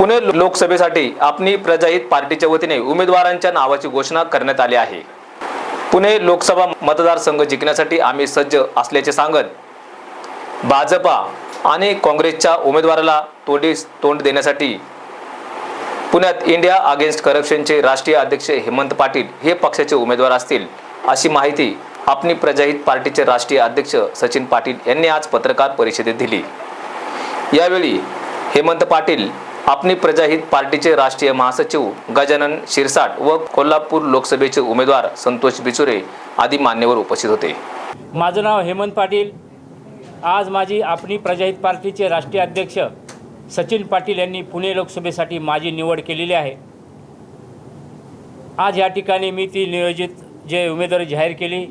पुणे लोकसभेसाठी आपली प्रजाहित पार्टीच्या वतीने उमेदवारांच्या नावाची घोषणा करण्यात आली आहे. पुणे लोकसभा मतदारसंघ जिंकण्यासाठी आम्ही सज्ज असल्याचे सांगत भाजपा आणि काँग्रेसच्या उमेदवाराला तोंडी तोंड देण्यासाठी पुण्यात इंडिया अगेन्स्ट करप्शनचे राष्ट्रीय अध्यक्ष हेमंत पाटील हे पक्षाचे उमेदवार असतील अशी माहिती आपली प्रजाहित पार्टीचे राष्ट्रीय अध्यक्ष सचिन पाटील यांनी आज पत्रकार परिषदेत दिली. यावेळी हेमंत पाटील आपली प्रजाहित पार्टीचे राष्ट्रीय महासचिव गजानन शिरसाट व कोल्हापूर लोकसभेचे उमेदवार संतोष बिचुरे आदी मान्यवर उपस्थित होते. माझं नाव हेमंत पाटील. आज माझी आपली प्रजाहित पार्टीचे राष्ट्रीय अध्यक्ष सचिन पाटील यांनी पुणे लोकसभेसाठी माझी निवड केलेली आहे. आज या ठिकाणी मी ती नियोजित जे उमेदवारी जाहीर केली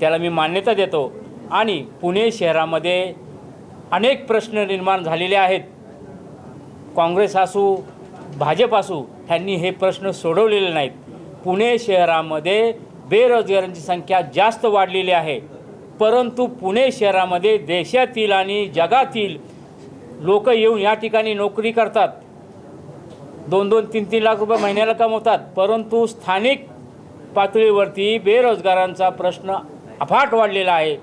त्याला मी मान्यता देतो. आणि पुणे शहरामध्ये अनेक प्रश्न निर्माण झालेले आहेत. काँग्रेस असू भाजप असू ह्यांनी हे प्रश्न सोडवलेले नाहीत. पुणे शहरामध्ये बेरोजगारांची संख्या जास्त वाढलेली आहे. परंतु पुणे शहरामध्ये देशातील आणि जगातील लोक येऊन या ठिकाणी नोकरी करतात. दोन दोन तीन तीन लाख रुपये महिन्याला कमवतात. परंतु स्थानिक पातळीवरती बेरोजगारांचा प्रश्न अफाट वाढलेला आहे.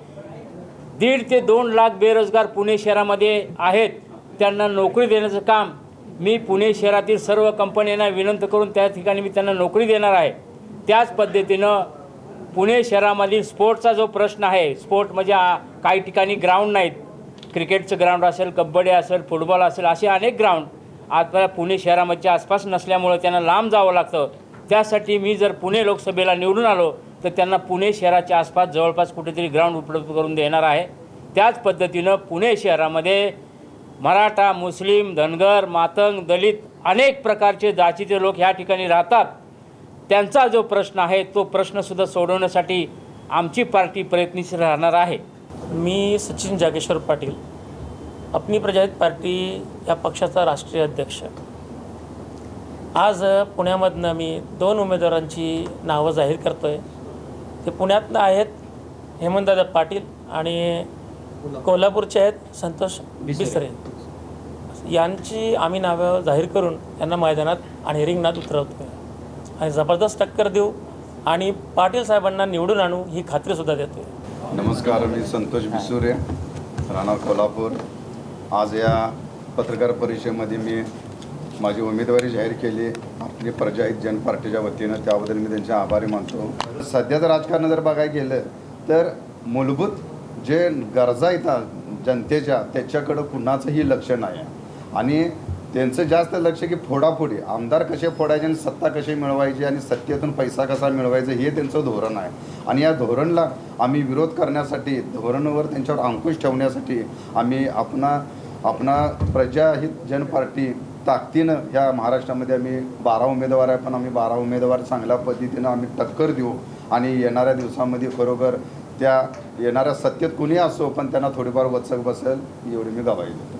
दीड ते दोन लाख बेरोजगार पुणे शहरामध्ये आहेत. त्यांना नोकरी देण्याचं काम मी पुणे शहरातील सर्व कंपन्यांना विनंती करून त्या ठिकाणी मी त्यांना नोकरी देणार आहे. त्याच पद्धतीनं पुणे शहरामधील स्पोर्टचा जो प्रश्न आहे स्पोर्ट म्हणजे काही ठिकाणी ग्राउंड नाहीत. क्रिकेटचं ग्राउंड असेल कबड्डी असेल फुटबॉल असेल असे अनेक ग्राउंड आता पुणे शहरामध्ये आसपास नसल्यामुळं त्यांना लांब जावं लागतं. त्यासाठी मी जर पुणे लोकसभेला निवडून आलो तर त्यांना पुणे शहराच्या आसपास जवळपास कुठेतरी ग्राउंड उपलब्ध करून देणार आहे. त्याच पद्धतीनं पुणे शहरामध्ये मराठा मुस्लिम धनगर मातंग दलित अनेक प्रकारचे जातीचे लोक ह्या ठिकाणी राहतात. त्यांचा जो प्रश्न आहे तो प्रश्नसुद्धा सोडवण्यासाठी आमची पार्टी प्रयत्नशील राहणार आहे. मी सचिन जागेश्वर पाटील अपनी प्रजाहित पार्टी या पक्षाचा राष्ट्रीय अध्यक्ष. आज पुण्यामधनं मी दोन उमेदवारांची नावं जाहीर करतो आहे ते पुण्यातनं आहेत हेमंतदादा पाटील आणि कोल्हापूरचे आहेत संतोष बिसरे. यांची आम्ही नावं जाहीर करून यांना मैदानात आणि रिंगणात उतरवतो आणि जबरदस्त टक्कर देऊ आणि पाटील साहेबांना निवडून आणू ही खात्रीसुद्धा देतो नमस्कार मी संतोष बिसुरे राणा कोल्हापूर. आज या पत्रकार परिषदेमध्ये मी माझी उमेदवारी जाहीर केली. आपली प्रजाहित जन पार्टीच्या वतीनं त्याबद्दल मी त्यांचे आभारी मानतो. सध्याचं राजकारण जर बघायला गेलं तर मूलभूत जे गरजा येतात जनतेच्या त्याच्याकडं कुणाचंही लक्ष नाही. आहे आणि त्यांचं जास्त लक्ष की फोडाफोडी. आमदार कसे फोडायचे आणि सत्ता कशी मिळवायची आणि सत्तेतून पैसा कसा मिळवायचा हे त्यांचं धोरण आहे. आणि या धोरणला आम्ही विरोध करण्यासाठी धोरणावर त्यांच्यावर अंकुश ठेवण्यासाठी आम्ही आपणा आपणा प्रजाहित जन पार्टी ताकदीनं ह्या महाराष्ट्रामध्ये आम्ही बारा उमेदवार आहे पण आम्ही बारा उमेदवार चांगल्या पद्धतीनं आम्ही टक्कर देऊ. आणि येणाऱ्या दिवसामध्ये खरोखर त्या येणाऱ्या सत्तेत कुणी असो पण त्यांना थोडीफार वचक बसेल एवढी मी गवाई देतो.